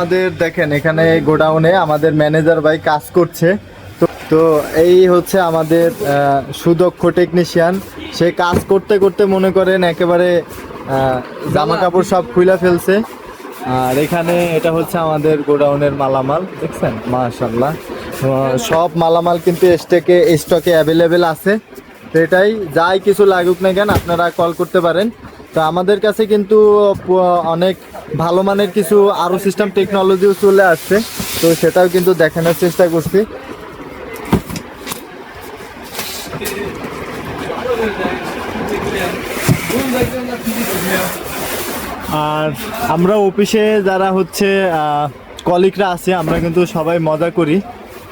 আমাদের দেখেন, এখানে গোডাউনে আমাদের ম্যানেজার ভাই কাজ করছে। তো এই হচ্ছে আমাদের সুদক্ষ টেকনিশিয়ান। সে কাজ করতে করতে মনে করেন একেবারে জামা কাপড় সব খুলে ফেলছে। আর এখানে এটা হচ্ছে আমাদের গোডাউনের মালামাল, দেখছেন? মাশাল্লাহ সব মালামাল কিন্তু স্টকে স্টকে অ্যাভেলেবেল আছে। তো এটাই, যাই কিছু লাগুক না কেন, আপনারা কল করতে পারেন। তো আমাদের কাছে কিন্তু অনেক ভালো মানের কিছু আরও সিস্টেম টেকনোলজিও চলে আসছে। তো সেটাও কিন্তু দেখানোর চেষ্টা করছি। আর আমরা অফিসে যারা হচ্ছে কলিগরা আছে, আমরা কিন্তু সবাই মজা করি।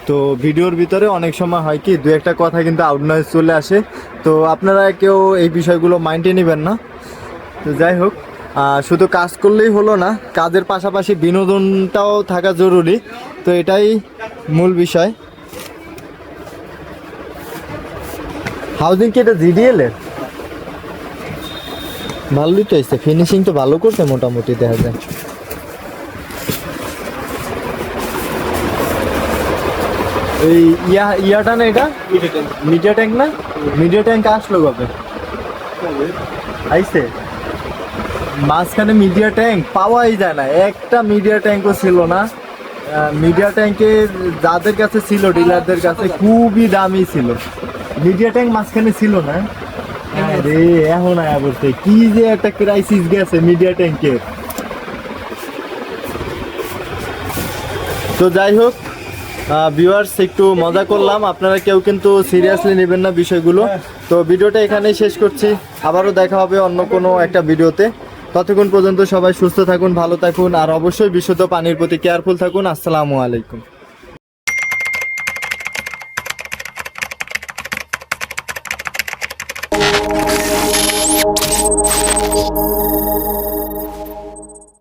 তো ভিডিওর ভিতরে অনেক সময় হয় কি, দু একটা কথা কিন্তু আউট চলে আসে। তো আপনারা কেউ এই বিষয়গুলো মাইন্ডে নেবেন না। তো যাই হোক। শুধু কাজ করলেই হলো না কাজের পাশাপাশি বিনোদনটাও থাকা জরুরি। তো এটাই মূল বিষয়। হাউজিং কি এটা জিডিএল এর? ভালোই তো এসছে ফিনিশিং তো ভালো করছে মোটামুটি দেখা যায় এই ইয়া ইয়াটা না এটা? মিডিয়া ট্যাঙ্ক না? মিডিয়া ট্যাঙ্ক আসলো কবে? আইছে। মাঝখানে মিডিয়া ট্যাঙ্ক পাওয়াই যায় না। একটা মিডিয়া ট্যাঙ্কও ছিল না। মিডিয়া ট্যাঙ্কে যাদের কাছে ছিল ডিলারদের কাছে খুবই দামি ছিল। মিডিয়া ট্যাঙ্ক মাঝখানে ছিল না। আরে, এখন আয়া বলতে কি যে একটা ক্রাইসিস গেছে মিডিয়া ট্যাঙ্কের তো যাই হোক ভিউয়ার্স একটু মজা করলাম। আপনারা কেউ কিন্তু সিরিয়াসলি নেবেন না বিষয়গুলো। তো ভিডিওটা এখানেই শেষ করছি। আবারও দেখা হবে অন্য কোনো একটা ভিডিওতে ততক্ষণ পর্যন্ত সবাই সুস্থ থাকুন, ভালো থাকুন, আর অবশ্যই বিশুদ্ধ পানির প্রতি কেয়ারফুল থাকুন। আসসালামু আলাইকুম।